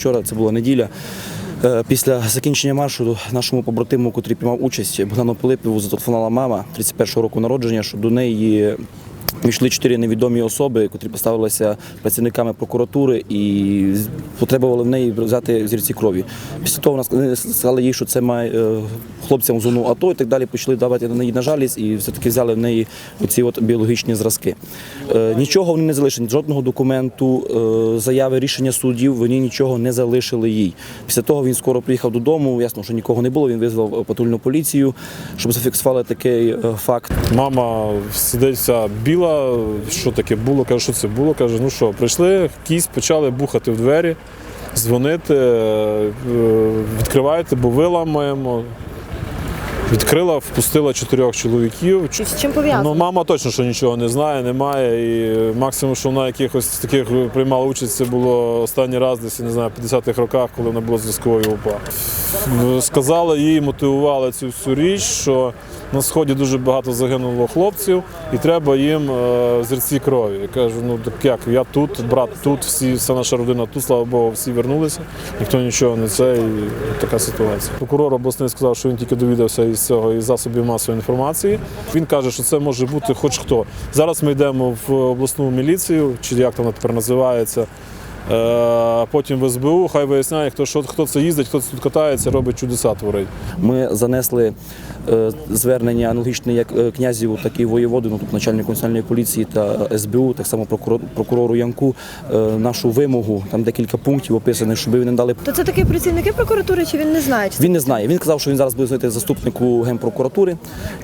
вчора це була неділя. Е, Після закінчення маршу нашому побратиму, котрий приймав участь, Богдану Пилипову зателефонувала мама 31-го року народження, що до неї Війшли чотири невідомі особи, котрі поставилися працівниками прокуратури і потребували в неї взяти зірці крові. Після того вона сказали їй, що це має е, хлопцям зону АТО і так далі. Почали давати на неї на жалість і все-таки взяли в неї оці от біологічні зразки. Е, Нічого вони не залишили, жодного документу, е, заяви, рішення суддів, вони нічого не залишили їй. Після того він скоро приїхав додому. Ясно, що нікого не було. Він визвав патрульну поліцію, щоб зафіксували такий факт. Мама сидить вся біла, що таке було, каже, що це було. Каже, ну що, прийшли, кісь почали бухати в двері, дзвонити, е, відкривайте, бо ви ламаємо. Відкрила, впустила чотирьох чоловіків. І з чим пов'язано? Ну, мама точно що нічого не знає, немає. І максимум, що вона якихось таких приймала участь, це було останній раз, десь я не знаю, в 50-х роках, коли вона була зв'язковою УПА. Сказали їй, мотивували цю всю річ, що на сході дуже багато загинуло хлопців, і треба їм е, зерці крові. Я кажу, ну так як я тут, брат тут, всі, вся наша родина тут, слава Богу, всі вернулися, ніхто нічого не це, і така ситуація. Прокурор обласний сказав, що він тільки довідався із цього і засобів масової інформації. Він каже, що це може бути хоч хто. Зараз ми йдемо в обласну міліцію, чи як вона тепер називається. Е, Потім в СБУ, хай виясняє, хто що хто це їздить, хто це тут катається, робить чудеса творить. Ми занесли е, звернення аналогічне як е, князіву, так і воєводу, ну, тут начальнику національної поліції та СБУ, так само прокурор, прокурору Янку, нашу вимогу. Там декілька пунктів описаних, щоб вони дали. То це такі працівники прокуратури, чи він не знає? Чи Він не знає. Він сказав, що він зараз буде звонити заступнику генпрокуратури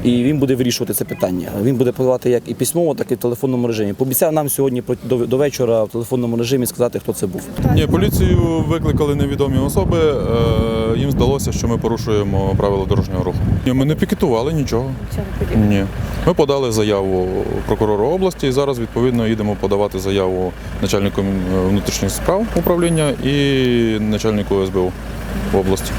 і він буде вирішувати це питання. Він буде подавати як і письмово, так і в телефонному режимі. Пообіцяв нам сьогодні до, до вечора в телефонному режимі сказати, хто це був. Ні, поліцію викликали невідомі особи. е, Їм здалося, що ми порушуємо правила дорожнього руху. Ні, ми не пікетували нічого. Ні. Ми подали заяву прокурору області і зараз відповідно їдемо подавати заяву начальнику е, внутрішніх справ управління і начальнику СБУ в області.